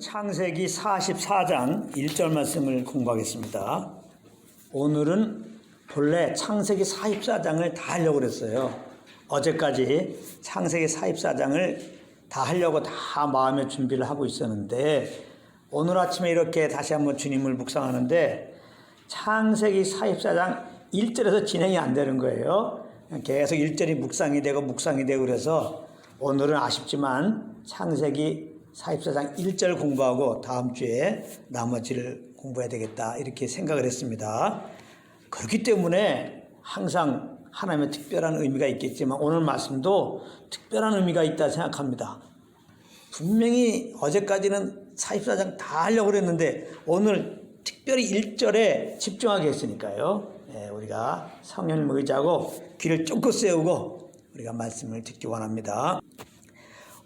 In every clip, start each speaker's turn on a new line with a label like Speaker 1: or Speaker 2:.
Speaker 1: 창세기 44장 1절 말씀을 공부하겠습니다. 오늘은 본래 창세기 44장을 다 하려고 그랬어요. 어제까지 창세기 44장을 다 하려고 다 마음의 준비를 하고 있었는데 오늘 아침에 이렇게 다시 한번 주님을 묵상하는데 창세기 44장 1절에서 진행이 안 되는 거예요. 계속 1절이 묵상이 되고 묵상이 되고 그래서 오늘은 아쉽지만 창세기 44장 1절 공부하고 다음 주에 나머지를 공부해야 되겠다 이렇게 생각을 했습니다. 그렇기 때문에 항상 하나님의 특별한 의미가 있겠지만 오늘 말씀도 특별한 의미가 있다 생각합니다. 분명히 어제까지는 44장 다 하려고 그랬는데 오늘 특별히 1절에 집중하게 했으니까요. 예, 우리가 성령님 의지하고 귀를 쫑긋 세우고 우리가 말씀을 듣기 원합니다.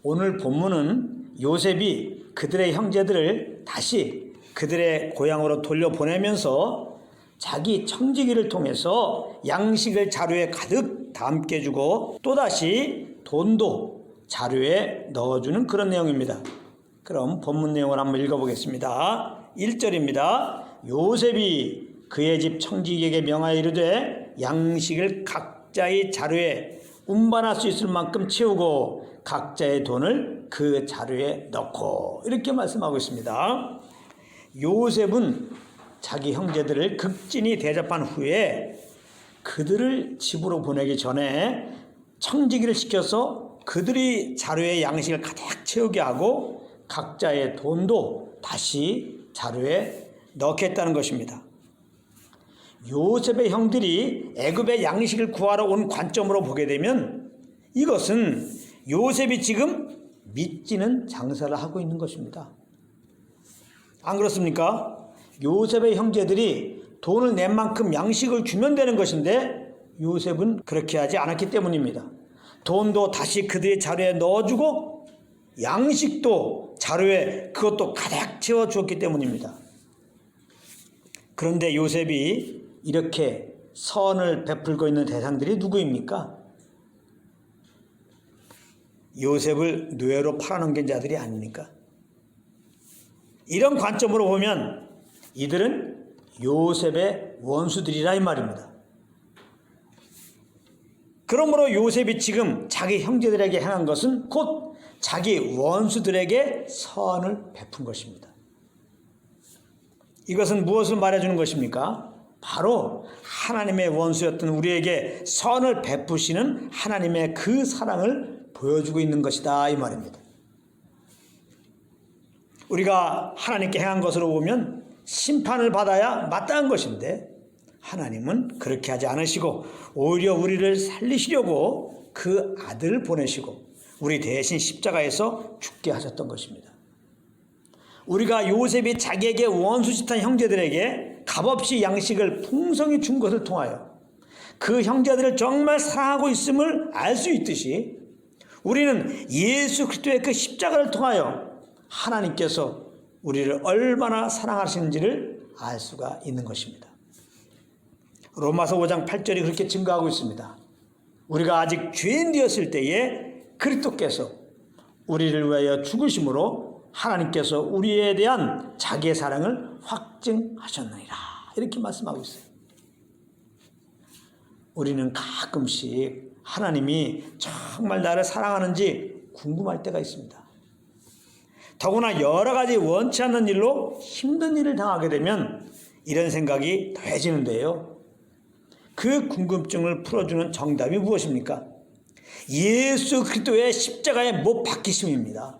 Speaker 1: 오늘 본문은 요셉이 그들의 형제들을 다시 그들의 고향으로 돌려보내면서 자기 청지기를 통해서 양식을 자루에 가득 담게 주고 또다시 돈도 자루에 넣어주는 그런 내용입니다. 그럼 본문 내용을 한번 읽어보겠습니다. 1절입니다. 요셉이 그의 집 청지기에게 명하여 이르되 양식을 각자의 자루에 운반할 수 있을 만큼 채우고 각자의 돈을 그 자루에 넣고 이렇게 말씀하고 있습니다. 요셉은 자기 형제들을 극진히 대접한 후에 그들을 집으로 보내기 전에 청지기를 시켜서 그들이 자루에 양식을 가득 채우게 하고 각자의 돈도 다시 자루에 넣겠다는 것입니다. 요셉의 형들이 애굽의 양식을 구하러 온 관점으로 보게 되면 이것은 요셉이 지금 믿지는 장사를 하고 있는 것입니다. 안 그렇습니까? 요셉의 형제들이 돈을 낸 만큼 양식을 주면 되는 것인데 요셉은 그렇게 하지 않았기 때문입니다. 돈도 다시 그들의 자루에 넣어주고 양식도 자루에 그것도 가득 채워 주었기 때문입니다. 그런데 요셉이 이렇게 선을 베풀고 있는 대상들이 누구입니까? 요셉을 뇌로 팔아넘긴 자들이 아닙니까? 이런 관점으로 보면 이들은 요셉의 원수들이라 이 말입니다. 그러므로 요셉이 지금 자기 형제들에게 행한 것은 곧 자기 원수들에게 선을 베푼 것입니다. 이것은 무엇을 말해주는 것입니까? 바로 하나님의 원수였던 우리에게 선을 베푸시는 하나님의 그 사랑을 보여주고 있는 것이다 이 말입니다. 우리가 하나님께 행한 것으로 보면 심판을 받아야 마땅한 것인데 하나님은 그렇게 하지 않으시고 오히려 우리를 살리시려고 그 아들을 보내시고 우리 대신 십자가에서 죽게 하셨던 것입니다. 우리가 요셉이 자기에게 원수짓한 형제들에게 값없이 양식을 풍성히 준 것을 통하여 그 형제들을 정말 사랑하고 있음을 알 수 있듯이 우리는 예수 그리스도의 그 십자가를 통하여 하나님께서 우리를 얼마나 사랑하시는지를 알 수가 있는 것입니다. 로마서 5장 8절이 그렇게 증거하고 있습니다. 우리가 아직 죄인 되었을 때에 그리스도께서 우리를 위하여 죽으심으로 하나님께서 우리에 대한 자기의 사랑을 확증하셨느니라. 이렇게 말씀하고 있어요. 우리는 가끔씩 하나님이 정말 나를 사랑하는지 궁금할 때가 있습니다. 더구나 여러 가지 원치 않는 일로 힘든 일을 당하게 되면 이런 생각이 더해지는데요. 그 궁금증을 풀어주는 정답이 무엇입니까? 예수 그리스도의 십자가에 못 박히심입니다.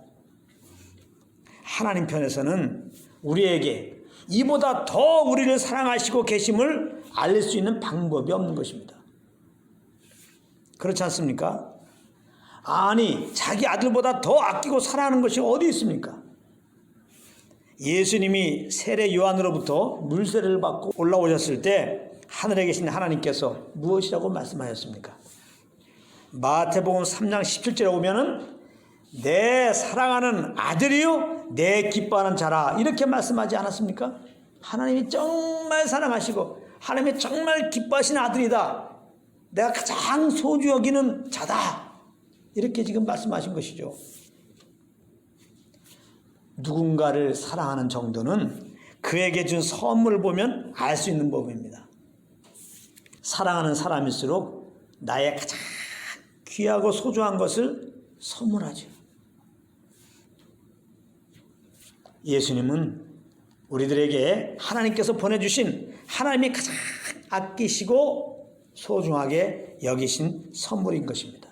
Speaker 1: 하나님 편에서는 우리에게 이보다 더 우리를 사랑하시고 계심을 알릴 수 있는 방법이 없는 것입니다. 그렇지 않습니까? 아니, 자기 아들보다 더 아끼고 사랑하는 것이 어디 있습니까? 예수님이 세례 요한으로부터 물세례를 받고 올라오셨을 때 하늘에 계신 하나님께서 무엇이라고 말씀하셨습니까? 마태복음 3장 17절에 오면은 내 사랑하는 아들이요 내 기뻐하는 자라 이렇게 말씀하지 않았습니까? 하나님이 정말 사랑하시고 하나님이 정말 기뻐하시는 아들이다. 내가 가장 소주 여기는 자다. 이렇게 지금 말씀하신 것이죠. 누군가를 사랑하는 정도는 그에게 준 선물을 보면 알 수 있는 법입니다. 사랑하는 사람일수록 나의 가장 귀하고 소중한 것을 선물하죠. 예수님은 우리들에게 하나님께서 보내주신 하나님이 가장 아끼시고 소중하게 여기신 선물인 것입니다.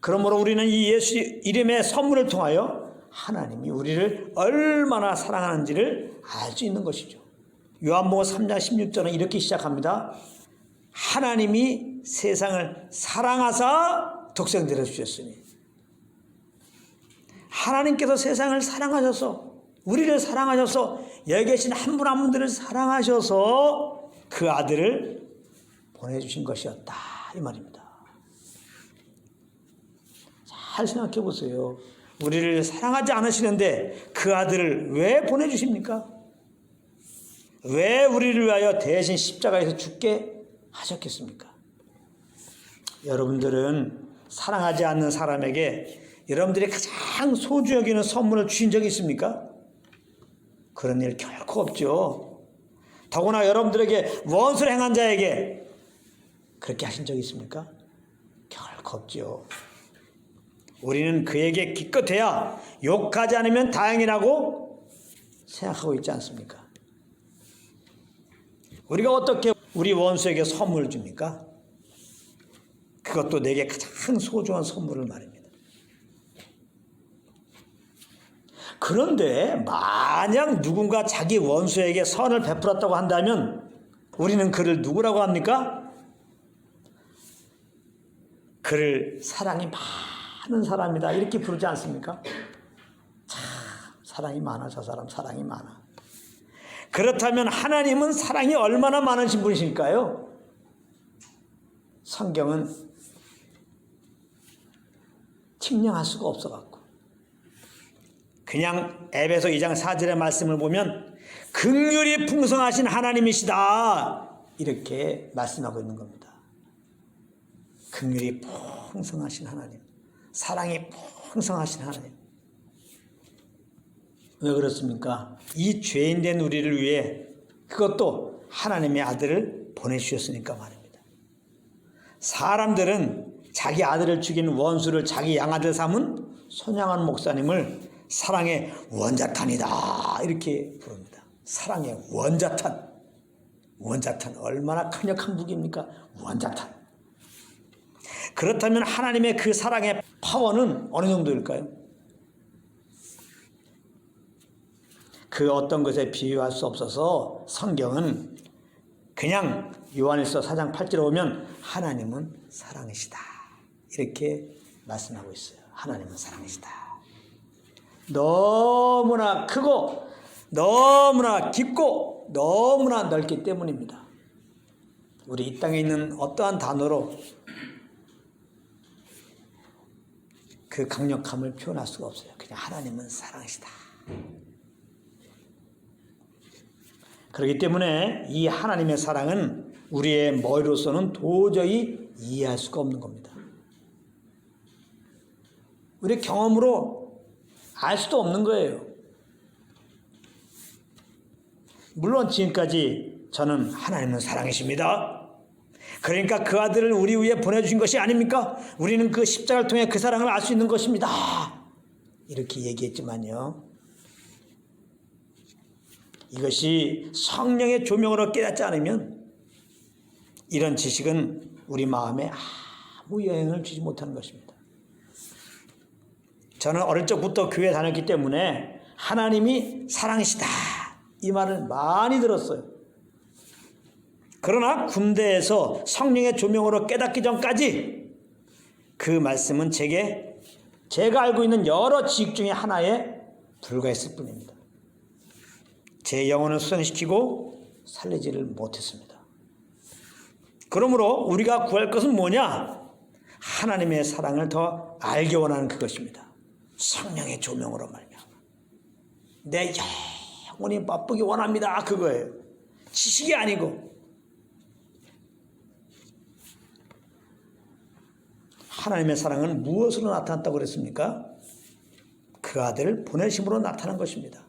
Speaker 1: 그러므로 우리는 이 예수 이름의 선물을 통하여 하나님이 우리를 얼마나 사랑하는지를 알 수 있는 것이죠. 요한복음 3장 16절은 이렇게 시작합니다. 하나님이 세상을 사랑하사 독생자를 주셨으니 하나님께서 세상을 사랑하셔서 우리를 사랑하셔서 여기 계신 한 분 한 분들을 사랑하셔서 그 아들을 보내주신 것이었다 이 말입니다. 잘 생각해 보세요. 우리를 사랑하지 않으시는데 그 아들을 왜 보내주십니까? 왜 우리를 위하여 대신 십자가에서 죽게 하셨겠습니까? 여러분들은 사랑하지 않는 사람에게 여러분들이 가장 소중히 여기는 선물을 주신 적이 있습니까? 그런 일 결코 없죠. 더구나 여러분들에게 원수를 행한 자에게 그렇게 하신 적이 있습니까? 결코 없죠. 우리는 그에게 기껏해야 욕하지 않으면 다행이라고 생각하고 있지 않습니까? 우리가 어떻게 우리 원수에게 선물을 줍니까? 그것도 내게 가장 소중한 선물을 말입니다. 그런데 만약 누군가 자기 원수에게 선을 베풀었다고 한다면 우리는 그를 누구라고 합니까? 그를 사랑이 많은 사람이다 이렇게 부르지 않습니까? 참 사랑이 많아 저 사람 사랑이 많아. 그렇다면 하나님은 사랑이 얼마나 많으신 분이실까요? 성경은 측량할 수가 없어갖고 그냥 에베소 2장 4절의 말씀을 보면 극률이 풍성하신 하나님이시다 이렇게 말씀하고 있는 겁니다. 극률이 풍성하신 하나님, 사랑이 풍성하신 하나님. 왜 그렇습니까? 이 죄인 된 우리를 위해 그것도 하나님의 아들을 보내주셨으니까 말입니다. 사람들은 자기 아들을 죽인 원수를 자기 양아들 삼은 손양한 목사님을 사랑의 원자탄이다 이렇게 부릅니다. 사랑의 원자탄. 원자탄 얼마나 강력한 무기입니까? 원자탄. 그렇다면 하나님의 그 사랑의 파워는 어느 정도일까요? 그 어떤 것에 비유할 수 없어서 성경은 그냥 요한일서 4장 8절에 보면 하나님은 사랑이시다. 이렇게 말씀하고 있어요. 하나님은 사랑이시다. 너무나 크고 너무나 깊고 너무나 넓기 때문입니다. 우리 이 땅에 있는 어떠한 단어로 그 강력함을 표현할 수가 없어요. 그냥 하나님은 사랑이시다. 그렇기 때문에 이 하나님의 사랑은 우리의 머리로서는 도저히 이해할 수가 없는 겁니다. 우리 경험으로 알 수도 없는 거예요. 물론 지금까지 저는 하나님은 사랑이십니다. 그러니까 그 아들을 우리 위해 보내주신 것이 아닙니까? 우리는 그 십자가를 통해 그 사랑을 알 수 있는 것입니다. 이렇게 얘기했지만요. 이것이 성령의 조명으로 깨닫지 않으면 이런 지식은 우리 마음에 아무 영향을 주지 못하는 것입니다. 저는 어릴 적부터 교회 다녔기 때문에 하나님이 사랑이시다. 이 말을 많이 들었어요. 그러나 군대에서 성령의 조명으로 깨닫기 전까지 그 말씀은 제게 제가 알고 있는 여러 지식 중에 하나에 불과했을 뿐입니다. 제 영혼을 수선시키고 살리지를 못했습니다. 그러므로 우리가 구할 것은 뭐냐? 하나님의 사랑을 더 알게 원하는 그것입니다. 성령의 조명으로 말미암아 내 영혼이 바쁘기 원합니다. 그거예요. 지식이 아니고 하나님의 사랑은 무엇으로 나타났다고 그랬습니까? 그그 아들을 보내심으로 나타난 것입니다.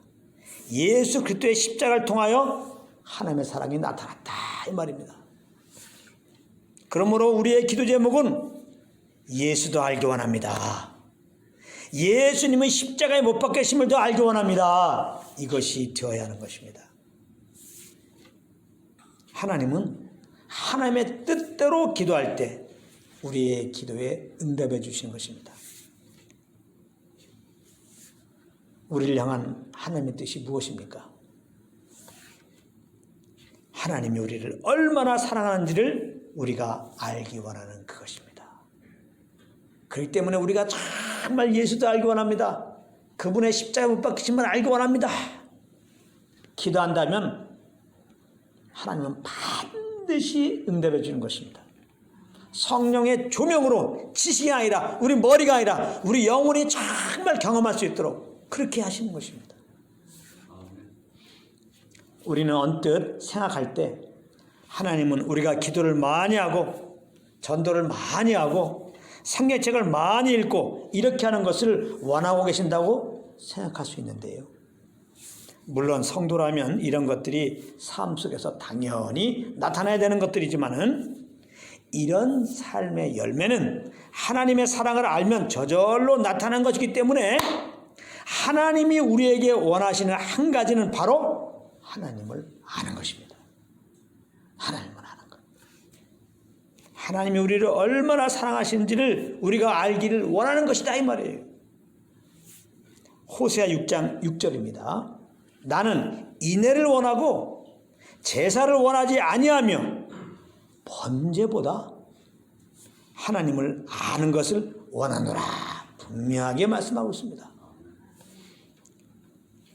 Speaker 1: 예수 그리스도의 십자가를 통하여 하나님의 사랑이 나타났다 이 말입니다. 그러므로 우리의 기도 제목은 예수도 알기 원합니다. 예수님은 십자가에 못 박히심을 더 알기 원합니다. 이것이 되어야 하는 것입니다. 하나님은 하나님의 뜻대로 기도할 때 우리의 기도에 응답해 주시는 것입니다. 우리를 향한 하나님의 뜻이 무엇입니까? 하나님이 우리를 얼마나 사랑하는지를 우리가 알기 원하는 그것입니다. 그렇기 때문에 우리가 정말 예수도 알기 원합니다. 그분의 십자가 못 박히심을 알기 원합니다. 기도한다면 하나님은 반드시 응답해 주는 것입니다. 성령의 조명으로 지식이 아니라 우리 머리가 아니라 우리 영혼이 정말 경험할 수 있도록 그렇게 하시는 것입니다. 우리는 언뜻 생각할 때 하나님은 우리가 기도를 많이 하고 전도를 많이 하고 상계책을 많이 읽고 이렇게 하는 것을 원하고 계신다고 생각할 수 있는데요. 물론 성도라면 이런 것들이 삶 속에서 당연히 나타나야 되는 것들이지만은 이런 삶의 열매는 하나님의 사랑을 알면 저절로 나타난 것이기 때문에 하나님이 우리에게 원하시는 한 가지는 바로 하나님을 아는 것입니다. 하나님을 아는 것. 하나님이 우리를 얼마나 사랑하시는지를 우리가 알기를 원하는 것이다 이 말이에요. 호세아 6장 6절입니다. 나는 인애를 원하고 제사를 원하지 아니하며 번제보다 하나님을 아는 것을 원하노라 분명하게 말씀하고 있습니다.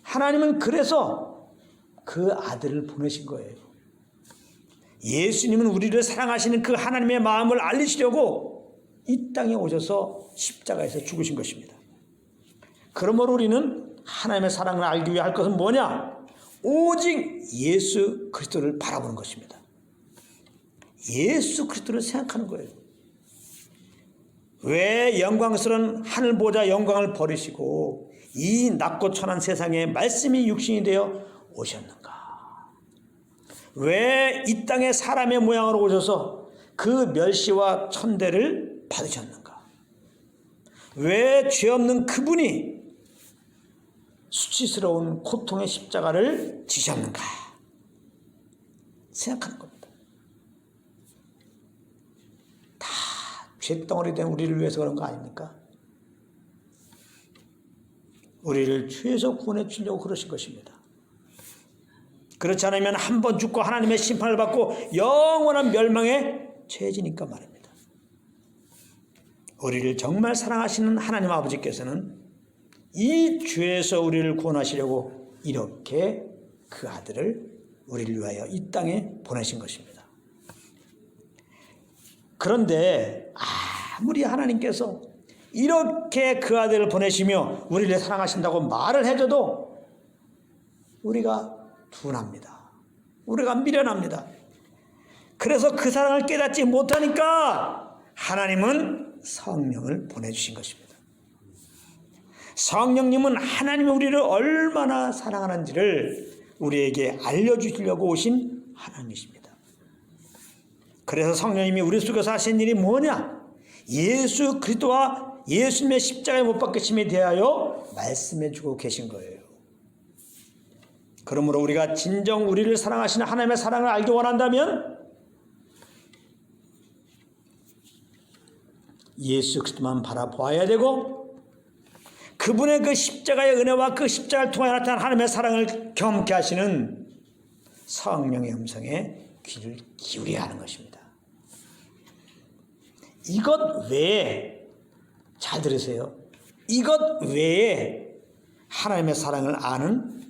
Speaker 1: 하나님은 그래서 그 아들을 보내신 거예요. 예수님은 우리를 사랑하시는 그 하나님의 마음을 알리시려고 이 땅에 오셔서 십자가에서 죽으신 것입니다. 그러므로 우리는 하나님의 사랑을 알기 위해 할 것은 뭐냐? 오직 예수 그리스도를 바라보는 것입니다. 예수 그리스도를 생각하는 거예요. 왜 영광스러운 하늘 보좌 영광을 버리시고 이 낮고 천한 세상에 말씀이 육신이 되어 오셨는가? 왜 이 땅에 사람의 모양으로 오셔서 그 멸시와 천대를 받으셨는가? 왜 죄 없는 그분이 수치스러운 고통의 십자가를 지셨는가? 생각하는 겁니다. 다 죄덩어리 된 우리를 위해서 그런 거 아닙니까? 우리를 죄에서 구원해 주려고 그러신 것입니다. 그렇지 않으면 한 번 죽고 하나님의 심판을 받고 영원한 멸망에 처해지니까 말입니다. 우리를 정말 사랑하시는 하나님 아버지께서는 이 죄에서 우리를 구원하시려고 이렇게 그 아들을 우리를 위하여 이 땅에 보내신 것입니다. 그런데 아무리 하나님께서 이렇게 그 아들을 보내시며 우리를 사랑하신다고 말을 해줘도 우리가 둔합니다. 우리가 미련합니다. 그래서 그 사랑을 깨닫지 못하니까 하나님은 성령을 보내주신 것입니다. 성령님은 하나님이 우리를 얼마나 사랑하는지를 우리에게 알려주시려고 오신 하나님이십니다. 그래서 성령님이 우리 속에서 하신 일이 뭐냐? 예수 그리스도와 예수님의 십자가에 못 박히심에 대하여 말씀해 주고 계신 거예요. 그러므로 우리가 진정 우리를 사랑하시는 하나님의 사랑을 알기 원한다면 예수 그리스도만 바라보아야 되고 그분의 그 십자가의 은혜와 그 십자가를 통해 나타난 하나님의 사랑을 경험케 하시는 성령의 음성에 귀를 기울여야 하는 것입니다. 이것 외에 잘 들으세요. 이것 외에 하나님의 사랑을 아는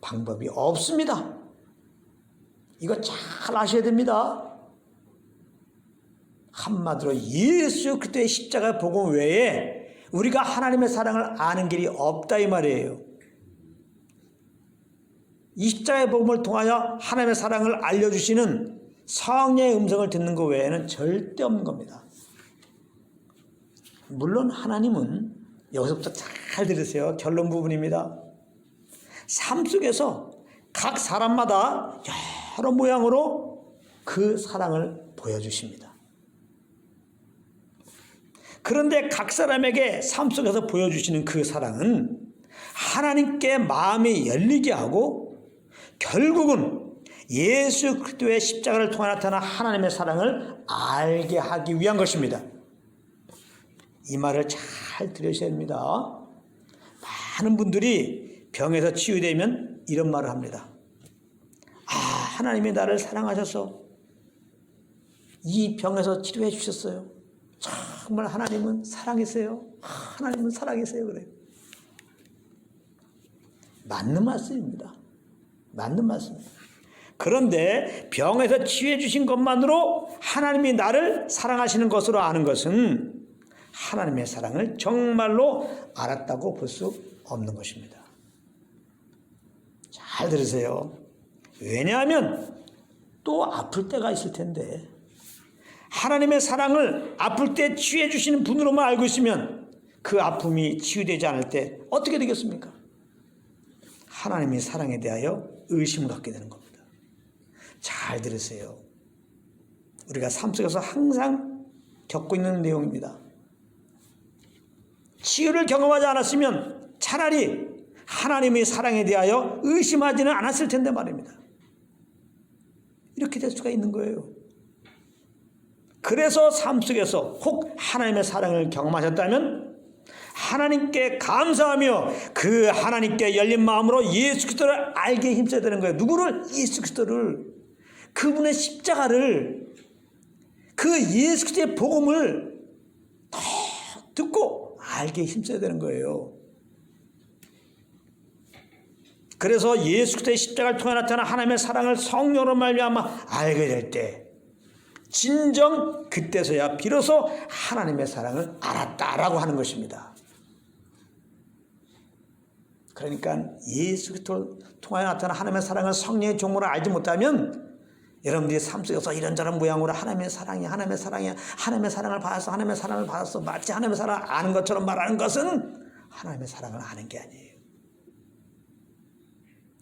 Speaker 1: 방법이 없습니다. 이거 잘 아셔야 됩니다. 한마디로 예수 그리스도의 십자가 복음 외에 우리가 하나님의 사랑을 아는 길이 없다 이 말이에요. 이 십자가의 복음을 통하여 하나님의 사랑을 알려주시는 성령의 음성을 듣는 것 외에는 절대 없는 겁니다. 물론 하나님은 여기서부터 잘 들으세요. 결론 부분입니다. 삶 속에서 각 사람마다 여러 모양으로 그 사랑을 보여주십니다. 그런데 각 사람에게 삶 속에서 보여주시는 그 사랑은 하나님께 마음이 열리게 하고 결국은 예수 그리스도의 십자가를 통해 나타난 하나님의 사랑을 알게 하기 위한 것입니다. 이 말을 잘 들으셔야 합니다. 많은 분들이 병에서 치유되면 이런 말을 합니다. 아, 하나님이 나를 사랑하셔서 이 병에서 치료해 주셨어요. 정말 하나님은 사랑이세요. 하나님은 사랑이세요. 그래요. 맞는 말씀입니다. 맞는 말씀입니다. 그런데 병에서 치유해 주신 것만으로 하나님이 나를 사랑하시는 것으로 아는 것은 하나님의 사랑을 정말로 알았다고 볼 수 없는 것입니다. 잘 들으세요. 왜냐하면 또 아플 때가 있을 텐데 하나님의 사랑을 아플 때 치유해 주시는 분으로만 알고 있으면 그 아픔이 치유되지 않을 때 어떻게 되겠습니까? 하나님의 사랑에 대하여 의심을 갖게 되는 겁니다. 잘 들으세요. 우리가 삶 속에서 항상 겪고 있는 내용입니다. 치유를 경험하지 않았으면 차라리 하나님의 사랑에 대하여 의심하지는 않았을 텐데 말입니다. 이렇게 될 수가 있는 거예요. 그래서 삶 속에서 혹 하나님의 사랑을 경험하셨다면 하나님께 감사하며 그 하나님께 열린 마음으로 예수 그리스도를 알게 힘써야 되는 거예요. 누구를? 예수 그리스도를 그분의 십자가를 그 예수 그리스도의 복음을 더 듣고 알게 힘써야 되는 거예요. 그래서 예수 그리스도의 십자가를 통해 나타난 하나님의 사랑을 성령으로 말미암아 알게 될 때 진정 그때서야 비로소 하나님의 사랑을 알았다라고 하는 것입니다. 그러니까 예수 그리스도를 통하여 나타난 하나님의 사랑을 성령의 종으로 알지 못하면 여러분들이 삶 속에서 이런저런 모양으로 하나님의 사랑이 하나님의 사랑이 하나님의 사랑을 받았어 하나님의 사랑을 받았어 마치 하나님의 사랑을 아는 것처럼 말하는 것은 하나님의 사랑을 아는 게 아니에요.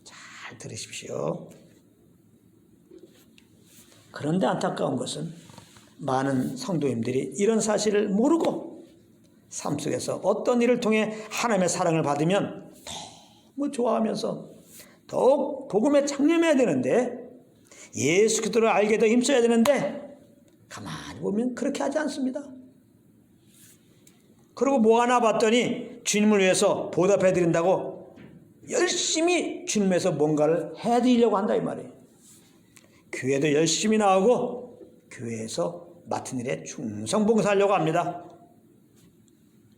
Speaker 1: 잘 들으십시오. 그런데 안타까운 것은 많은 성도님들이 이런 사실을 모르고 삶 속에서 어떤 일을 통해 하나님의 사랑을 받으면 너무 좋아하면서 더욱 복음에 창념해야 되는데 예수 그리스도를 알게 더 힘써야 되는데 가만히 보면 그렇게 하지 않습니다. 그리고 뭐 하나 봤더니 주님을 위해서 보답해 드린다고 열심히 주님에서 뭔가를 해 드리려고 한다 이 말이에요. 교회도 열심히 나오고 교회에서 맡은 일에 충성 봉사하려고 합니다.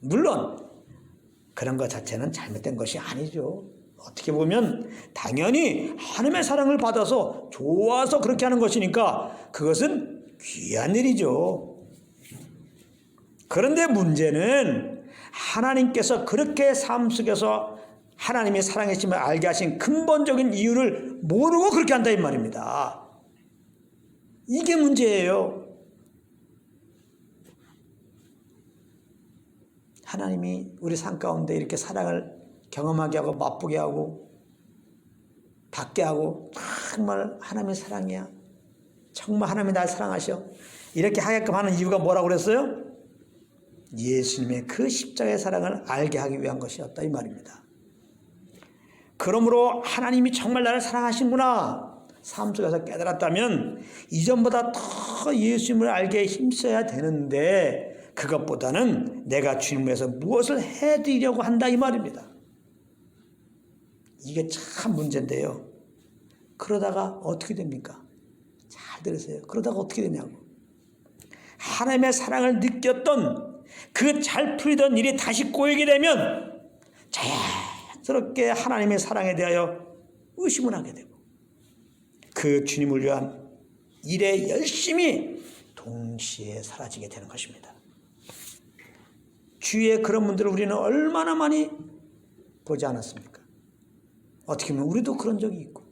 Speaker 1: 물론 그런 것 자체는 잘못된 것이 아니죠. 어떻게 보면 당연히 하나님의 사랑을 받아서 좋아서 그렇게 하는 것이니까 그것은 귀한 일이죠. 그런데 문제는 하나님께서 그렇게 삶 속에서 하나님의 사랑이심을 알게 하신 근본적인 이유를 모르고 그렇게 한다 이 말입니다. 이게 문제예요. 하나님이 우리 삶 가운데 이렇게 사랑을 경험하게 하고 맛보게 하고 받게 하고 정말 하나님의 사랑이야. 정말 하나님이 날 사랑하셔. 이렇게 하게끔 하는 이유가 뭐라고 그랬어요? 예수님의 그 십자가의 사랑을 알게 하기 위한 것이었다 이 말입니다. 그러므로 하나님이 정말 나를 사랑하신구나 삶 속에서 깨달았다면 이전보다 더 예수님을 알게 힘써야 되는데 그것보다는 내가 주님을 위해서 무엇을 해드리려고 한다 이 말입니다. 이게 참 문제인데요. 그러다가 어떻게 됩니까? 잘 들으세요. 그러다가 어떻게 되냐고. 하나님의 사랑을 느꼈던 그 잘 풀리던 일이 다시 꼬이게 되면 자연스럽게 하나님의 사랑에 대하여 의심을 하게 되고 그 주님을 위한 일에 열심히 동시에 사라지게 되는 것입니다. 주위에 그런 분들을 우리는 얼마나 많이 보지 않았습니까? 어떻게 보면 우리도 그런 적이 있고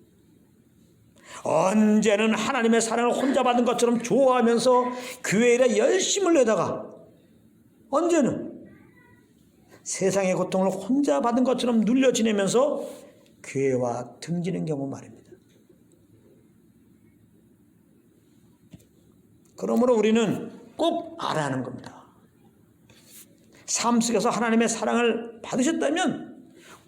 Speaker 1: 언제는 하나님의 사랑을 혼자 받은 것처럼 좋아하면서 교회 일에 열심을 내다가 언제는 세상의 고통을 혼자 받은 것처럼 눌려 지내면서 교회와 등지는 경우 말입니다. 그러므로 우리는 꼭 알아야 하는 겁니다. 삶 속에서 하나님의 사랑을 받으셨다면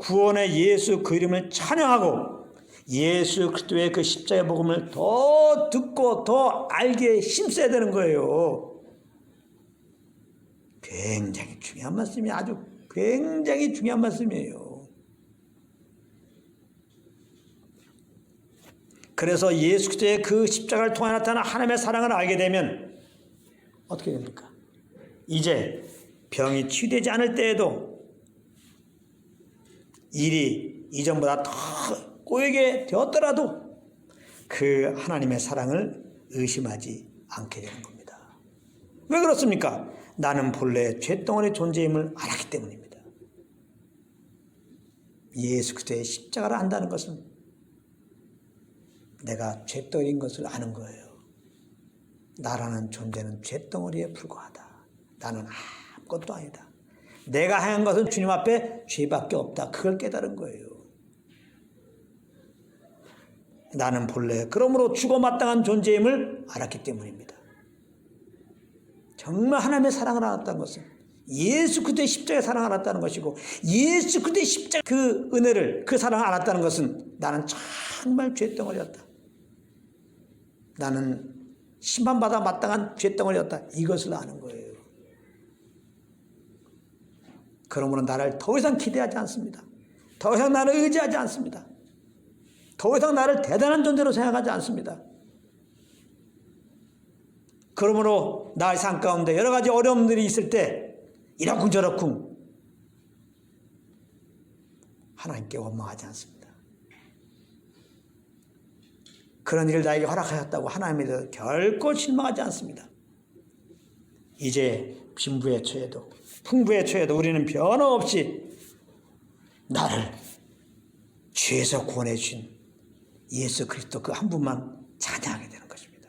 Speaker 1: 구원의 예수 그 이름을 찬양하고 예수 그리스도의 그 십자가의 복음을 더 듣고 더 알게 힘써야 되는 거예요. 굉장히 중요한 말씀이 아주 굉장히 중요한 말씀이에요. 그래서 예수 그리스도의 그 십자가를 통해 나타난 하나님의 사랑을 알게 되면 어떻게 됩니까? 이제 병이 치유되지 않을 때에도 일이 이전보다 더 꼬이게 되었더라도 그 하나님의 사랑을 의심하지 않게 되는 겁니다. 왜 그렇습니까? 나는 본래 죄덩어리 존재임을 알았기 때문입니다. 예수 그리스도의 십자가를 안다는 것은 내가 죄덩어리인 것을 아는 거예요. 나라는 존재는 죄덩어리에 불과하다. 나는 아무것도 아니다. 내가 한 것은 주님 앞에 죄밖에 없다. 그걸 깨달은 거예요. 나는 본래 그러므로 죽어 마땅한 존재임을 알았기 때문입니다. 정말 하나님의 사랑을 알았다는 것은 예수 그리스도의 십자가의 사랑을 알았다는 것이고 예수 그리스도의 십자가 그 은혜를 그 사랑을 알았다는 것은 나는 정말 죄덩어리였다. 나는 심판받아 마땅한 죄덩어리였다. 이것을 아는 거예요. 그러므로 나를 더 이상 기대하지 않습니다. 더 이상 나를 의지하지 않습니다. 더 이상 나를 대단한 존재로 생각하지 않습니다. 그러므로 나의 삶 가운데 여러 가지 어려움들이 있을 때 이러쿵 저러쿵 하나님께 원망하지 않습니다. 그런 일을 나에게 허락하셨다고 하나님에 대해서 결코 실망하지 않습니다. 이제 빈부의 처에도 풍부의 처에도 우리는 변함없이 나를 죄에서 구원해 주신 예수 그리스도 그 한 분만 찬양하게 되는 것입니다.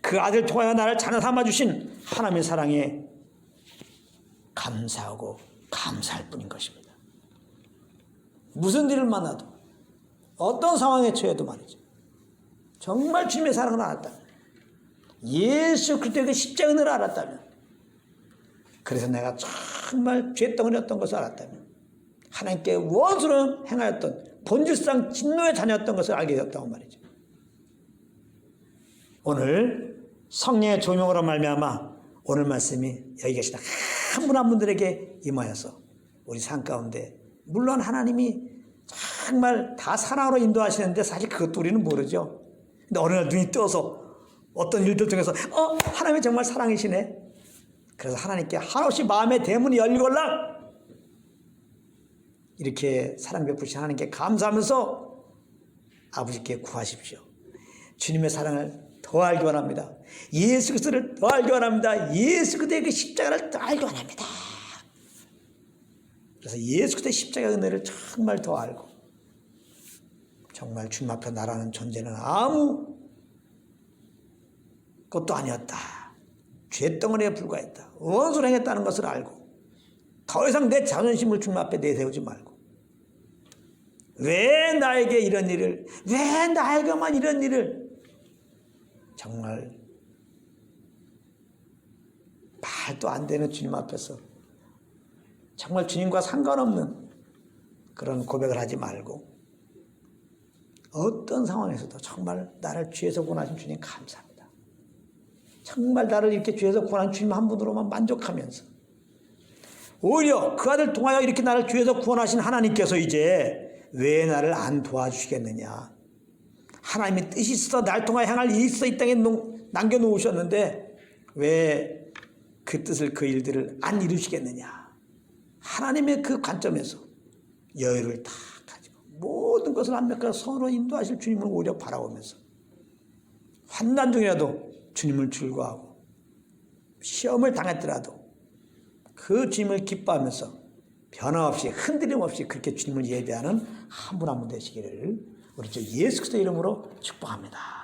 Speaker 1: 그 아들 통하여 나를 자녀 삼아 주신 하나님의 사랑에 감사하고 감사할 뿐인 것입니다. 무슨 일을 만나도 어떤 상황에 처해도 말이죠. 정말 주님의 사랑을 알았다면 예수 그리스도의 그 십자가의 은혜를 알았다면 그래서 내가 정말 죄덩어리였던 것을 알았다면 하나님께 원수로 행하였던 본질상 진노의 자녀였던 것을 알게 되었다고 말이죠. 오늘 성령의 조명으로 말미암아 오늘 말씀이 여기 계시다 한 분 한 분들에게 임하여서 우리 삶 가운데 물론 하나님이 정말 다 사랑으로 인도하시는데 사실 그것도 우리는 모르죠. 근데 어느 날 눈이 떠서 어떤 일들 통해서 어 하나님이 정말 사랑이시네. 그래서 하나님께 한없이 마음의 대문이 열리걸라 이렇게 사랑 베푸신 하나님께 감사하면서 아버지께 구하십시오. 주님의 사랑을 더 알기 원합니다. 예수 그리스도를 더 알기 원합니다. 예수 그리스도의 그 십자가를 더 알기 원합니다. 그래서 예수 그리스도의 십자가 은혜를 정말 더 알고 정말 주님 앞에 나라는 존재는 아무 것도 아니었다. 죄덩어리에 불과했다. 원수를 행했다는 것을 알고 더 이상 내 자존심을 주님 앞에 내세우지 말고 왜 나에게 이런 일을 왜 나에게만 이런 일을 정말 말도 안 되는 주님 앞에서 정말 주님과 상관없는 그런 고백을 하지 말고 어떤 상황에서도 정말 나를 죄에서 구원하신 주님 감사합니다. 정말 나를 이렇게 죄에서 구원한 주님 한 분으로만 만족하면서 오히려 그 아들 통하여 이렇게 나를 죄에서 구원하신 하나님께서 이제 왜 나를 안 도와주시겠느냐. 하나님의 뜻이 있어 날 통하여 행할 일이 있어 이 땅에 남겨놓으셨는데 왜 그 뜻을 그 일들을 안 이루시겠느냐. 하나님의 그 관점에서 여유를 다 가지고 모든 것을 완벽하게 선으로 인도하실 주님을 오히려 바라보면서 환난 중이라도 주님을 즐거워하고 시험을 당했더라도 그 주님을 기뻐하면서 변함없이 흔들림 없이 그렇게 주님을 예배하는 한 분 한 분 되시기를 우리 주 예수 그리스도 이름으로 축복합니다.